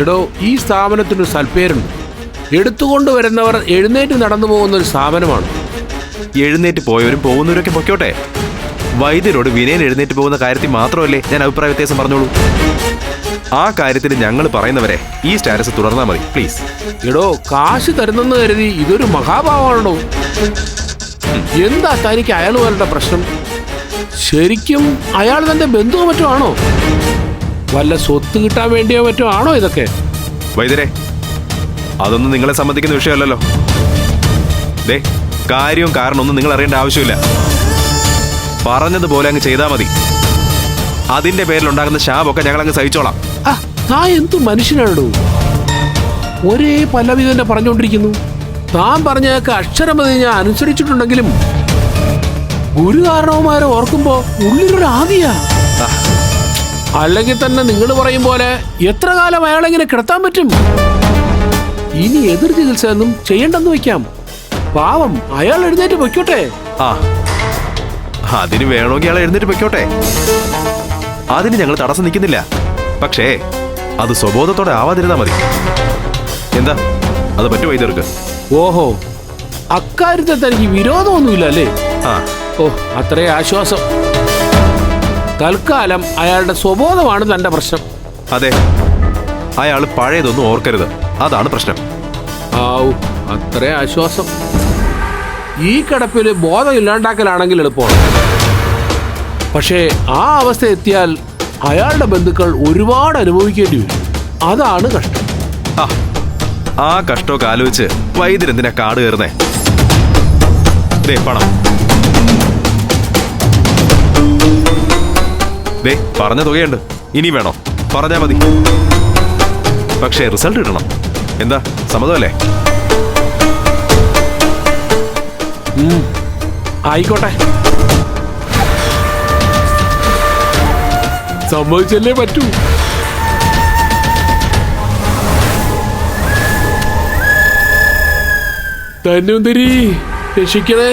എടോ ഈ സ്ഥാപനത്തിനൊരു സൽപ്പേരുണ്ട്. എടുത്തുകൊണ്ട് വരുന്നവർ എഴുന്നേറ്റ് നടന്നു പോകുന്ന ഒരു സ്ഥാപനമാണ്. എഴുന്നേറ്റ് പോയവരും പോകുന്നവരൊക്കെ പൊക്കോട്ടെ. വൈദ്യരോട് വിനയൻ എഴുന്നേറ്റ് പോകുന്ന കാര്യത്തിൽ മാത്രമല്ലേ ഞാൻ അഭിപ്രായ വ്യത്യാസം പറഞ്ഞോളൂ? ആ കാര്യത്തിൽ ഞങ്ങൾ പറയുന്നവരെ ഈ സ്റ്റാറ്റസ് തുടർന്നാൽ മതി പ്ലീസ്. എടോ കാശ് തരുന്നെന്ന് കരുതി ഇതൊരു മഹാഭാവമാണോ എന്താ തനിക്ക് അയാൾ വരേണ്ട പ്രശ്നം? ശരിക്കും അയാൾ തന്റെ ബന്ധുവോ മറ്റോ ആണോ? വല്ല സ്വത്ത് കിട്ടാൻ വേണ്ടിയോ മറ്റോ ആണോ ഇതൊക്കെ? വൈദ്യരെ അതൊന്നും നിങ്ങളെ സംബന്ധിക്കുന്ന വിഷയമല്ലല്ലോ. ദേ കാര്യവും കാരണമൊന്നും നിങ്ങൾ അറിയേണ്ട ആവശ്യമില്ല. പറഞ്ഞതുപോലെ അങ്ങ് ചെയ്താൽ മതി. അതിന്റെ പേരിൽ ഉണ്ടാകുന്ന ശാപമൊക്കെ ഞങ്ങൾ അങ്ങ് സഹിച്ചോളാം. ആ താൻ എന്തു മനുഷ്യനാണോ ഒരേ പല്ലവി തന്നെ പറഞ്ഞുകൊണ്ടിരിക്കുന്നു. താൻ പറഞ്ഞതൊക്കെ അക്ഷരമതി ഞാൻ അനുസരിച്ചിട്ടുണ്ടെങ്കിലും ഗുരുകാരണവന്മാരെ ഓർക്കുമ്പോ ഉള്ളിലൊരു ആദിയാ അല്ലെങ്കിൽ തന്നെ നിങ്ങൾ പറയും പോലെ എത്ര കാലം അയാളെങ്ങനെ കിടത്താൻ പറ്റും? ഇനി എതിർ ചികിത്സ ഒന്നും ചെയ്യണ്ടെന്ന് വെക്കാം പാവം അയാൾ എഴുന്നേറ്റ് പൊയ്ക്കോട്ടെ. ആ അതിന് വേണമെങ്കിൽ അയാൾ എഴുന്നേറ്റ് പൊയ്ക്കോട്ടെ. അതിന് ഞങ്ങൾ തടസ്സം നിൽക്കുന്നില്ല. പക്ഷേ അത് സ്വബോധത്തോടെ ആവാതിരുന്നാ മതി. എന്താ? അത് പറ്റുമോ ഇതർക്ക് ഓഹോ അക്കാര്യത്തിൽ തനിക്ക് വിരോധമൊന്നുമില്ല അല്ലേ? ആ. ഓ അത്രേ ആശ്വാസം. തൽക്കാലം അയാളുടെ സ്വബോധമാണ് തന്റെ പ്രശ്നം. അതെ. അയാൾ പഴയതൊന്നും ഓർക്കരുത്. അതാണ് പ്രശ്നം. ആവു അത്രേ ആശ്വാസം. ഈ കിടപ്പിൽ ബോധം ഇല്ലാണ്ടാക്കലാണെങ്കിൽ എളുപ്പമാണ്. പക്ഷേ ആ അവസ്ഥ എത്തിയാൽ അയാളുടെ ബന്ധുക്കൾ ഒരുപാട് അനുഭവിക്കേണ്ടി വരും. അതാണ് കഷ്ടം. ആ, കഷ്ടമൊക്കെ ആലോചിച്ച് വൈദ്യരെന്തിനാ കാട് കയറുന്നേ? പണം. ദേ പറഞ്ഞ തുകയുണ്ട്. ഇനി വേണോ? പറഞ്ഞാ മതി. പക്ഷേ റിസൾട്ട് ഇടണം എന്താ? സമ്മതമല്ലേ. ആയിക്കോട്ടെ. സമ്മതിച്ചല്ലേ പറ്റൂ? ധന്വന്തരി രക്ഷിക്കണേ.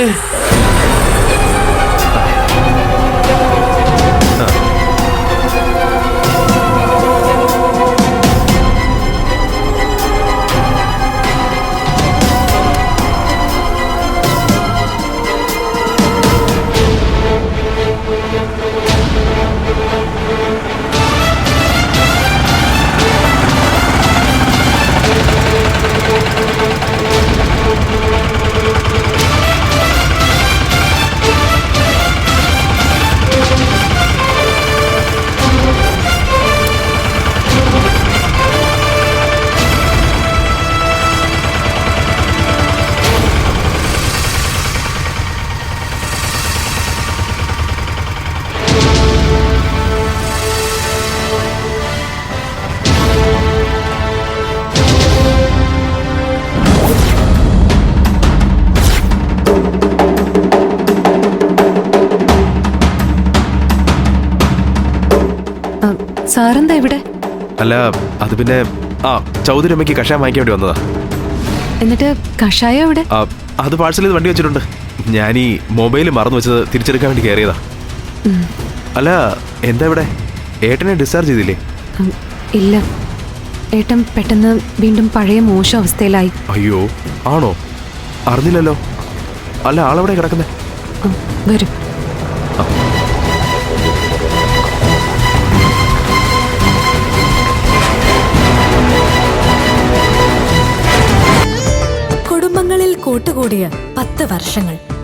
സാറെന്താ ഇവിടെ? അല്ല അത് പിന്നെ ആ ചൗധരിയമ്മയ്ക്ക് കഷായം വാങ്ങിക്കാൻ വേണ്ടി വന്നതാ. എന്നിട്ട് കഷായം എവിടെ? ആ, അത് പാഴ്സൽ ചെയ്ത് വണ്ടി വെച്ചിട്ടുണ്ട്. ഞാൻ ഈ മൊബൈൽ മറന്നു വെച്ചത് തിരിച്ചെടുക്കാൻ വേണ്ടി കയറിയതാ. അല്ല എന്താ ഇവിടെ? ഏട്ടനെ ഡിസ്ചാർജ് ചെയ്തില്ലേ? ഉം, ഇല്ല. ഏട്ടൻ പെട്ടെന്ന് വീണ്ടും പഴയ മോശം അവസ്ഥയിലായി. അയ്യോ ആണോ? അറിഞ്ഞില്ലല്ലോ. അല്ല ആളെവിടെ കിടക്കുന്നേ? ഉം, വരും. കൂട്ടുകൂടിയ പത്ത് വർഷങ്ങൾ.